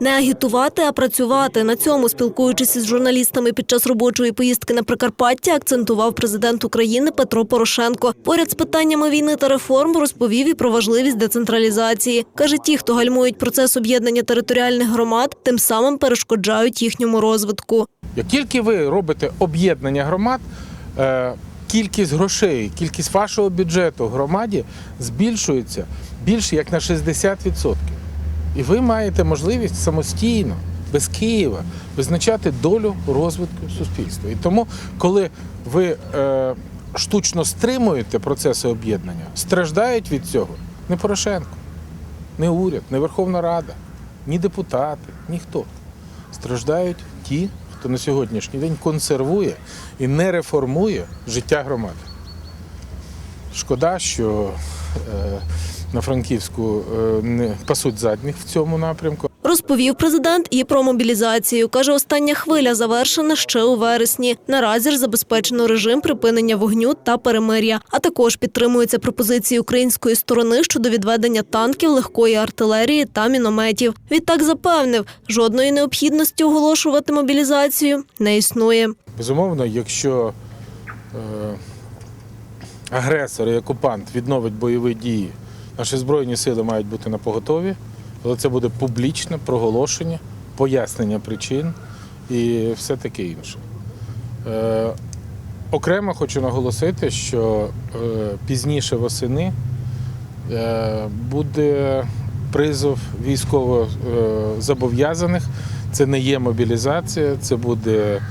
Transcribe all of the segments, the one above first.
Не агітувати, а працювати. На цьому, спілкуючись із журналістами під час робочої поїздки на Прикарпаття, акцентував президент України Петро Порошенко. Поряд з питаннями війни та реформ розповів і про важливість децентралізації. Каже, ті, хто гальмують процес об'єднання територіальних громад, тим самим перешкоджають їхньому розвитку. Як тільки ви робите об'єднання громад, е, кількість грошей, кількість вашого бюджету громаді збільшується більше як на 60%. І ви маєте можливість самостійно, без Києва, визначати долю розвитку суспільства. І тому, коли ви е, штучно стримуєте процеси об'єднання, страждають від цього не Порошенко, не уряд, не Верховна Рада, ні депутати, ніхто. Страждають ті, хто на сьогоднішній день консервує і не реформує життя громади. Шкода, що е, на Франківську е, не пасуть задніх в цьому напрямку. Розповів президент і про мобілізацію. Каже, остання хвиля завершена ще у вересні. Наразі ж забезпечено режим припинення вогню та перемир'я. А також підтримуються пропозиції української сторони щодо відведення танків, легкої артилерії та мінометів. Відтак запевнив, жодної необхідності оголошувати мобілізацію не існує. Безумовно, якщо е, агресор і окупант відновить бойові дії, наші збройні сили мають бути на поготові, але це буде публічне проголошення, пояснення причин і все таке інше. Е, окремо хочу наголосити, що е, пізніше восени е, буде призов військово е, зобов'язаних. Це не є мобілізація, це буде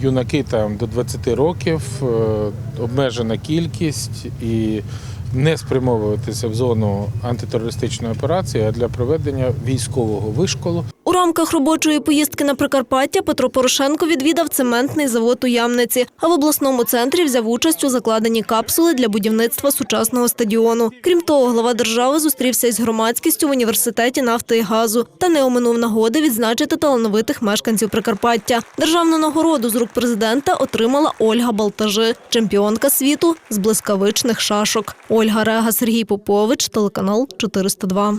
юнаки там до 20 років, е, обмежена кількість і не спрямовуватися в зону антитерористичної операції, а для проведення військового вишколу. Рамках робочої поїздки на Прикарпаття Петро Порошенко відвідав цементний завод у Ямниці, а в обласному центрі взяв участь у закладенні капсули для будівництва сучасного стадіону. Крім того, глава держави зустрівся із громадськістю в університеті нафти і газу та не оминув нагоди відзначити талановитих мешканців Прикарпаття. Державну нагороду з рук президента отримала Ольга Балтажи, чемпіонка світу з блискавичних шашок. Ольга Рега, Сергій Попович, телеканал 402.